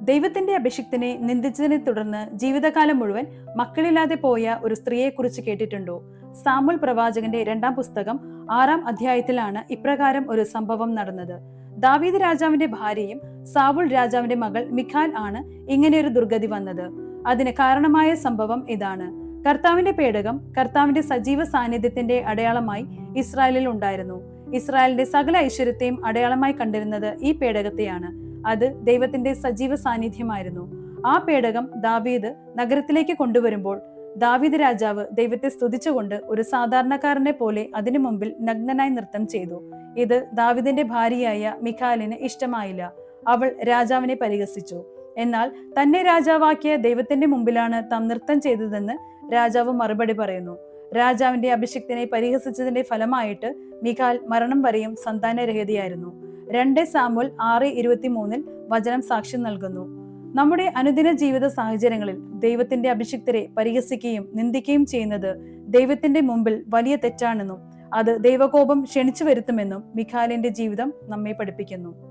ദൈവത്തിന്റെ അഭിഷിക്തനെ നിന്ദിച്ചതിനെ തുടർന്ന് ജീവിതകാലം മുഴുവൻ മക്കളില്ലാതെ പോയ ഒരു സ്ത്രീയെക്കുറിച്ച് കേട്ടിട്ടുണ്ടോ? സാമുൽ പ്രവാചകന്റെ രണ്ടാം പുസ്തകം ആറാം അധ്യായത്തിലാണ് ഇപ്രകാരം ഒരു സംഭവം നടന്നത്. ദാവീദ് രാജാവിന്റെ ഭാര്യയും സാവുൾ രാജാവിന്റെ മകൾ മിഖാൽ ആണ് ഇങ്ങനെയൊരു ദുർഗതി വന്നത്. അതിന് കാരണമായ സംഭവം ഇതാണ്. കർത്താവിന്റെ പേടകം കർത്താവിന്റെ സജീവ സാന്നിധ്യത്തിന്റെ അടയാളമായി ഇസ്രായേലിൽ ഉണ്ടായിരുന്നു. ഇസ്രായേലിന്റെ സകല ഐശ്വര്യത്തെയും അടയാളമായി കണ്ടിരുന്നത് ഈ പേടകത്തെയാണ്. അത് ദൈവത്തിന്റെ സജീവ സാന്നിധ്യമായിരുന്നു. ആ പേടകം ദാവീദ് നഗരത്തിലേക്ക് കൊണ്ടുവരുമ്പോൾ ദാവീദ് രാജാവ് ദൈവത്തെ സ്തുതിച്ചുകൊണ്ട് ഒരു സാധാരണക്കാരനെ പോലെ അതിനു മുമ്പിൽ നഗ്നനായി നൃത്തം ചെയ്തു. ഇത് ദാവിദിന്റെ ഭാര്യയായ മിഖാലിന് ഇഷ്ടമായില്ല. അവൾ രാജാവിനെ പരിഹസിച്ചു. എന്നാൽ തന്നെ രാജാവാക്കിയ ദൈവത്തിന്റെ മുമ്പിലാണ് താം നൃത്തം ചെയ്തതെന്ന് രാജാവ് മറുപടി പറയുന്നു. രാജാവിന്റെ അഭിഷിക്തനെ പരിഹസിച്ചതിന്റെ ഫലമായിട്ട് മിഖാൽ മരണം വരെയും സന്താനരഹിതയായിരുന്നു. രണ്ട് സാമ്പിൾ ആറ് ഇരുപത്തിമൂന്നിൽ വചനം സാക്ഷ്യം നൽകുന്നു. നമ്മുടെ അനുദിന ജീവിത സാഹചര്യങ്ങളിൽ ദൈവത്തിന്റെ അഭിഷിക്തരെ പരിഹസിക്കുകയും നിന്ദിക്കുകയും ചെയ്യുന്നത് ദൈവത്തിന്റെ മുമ്പിൽ വലിയ തെറ്റാണെന്നും അത് ദൈവകോപം ക്ഷണിച്ചു വരുത്തുമെന്നും മിഖാലിന്റെ ജീവിതം നമ്മെ പഠിപ്പിക്കുന്നു.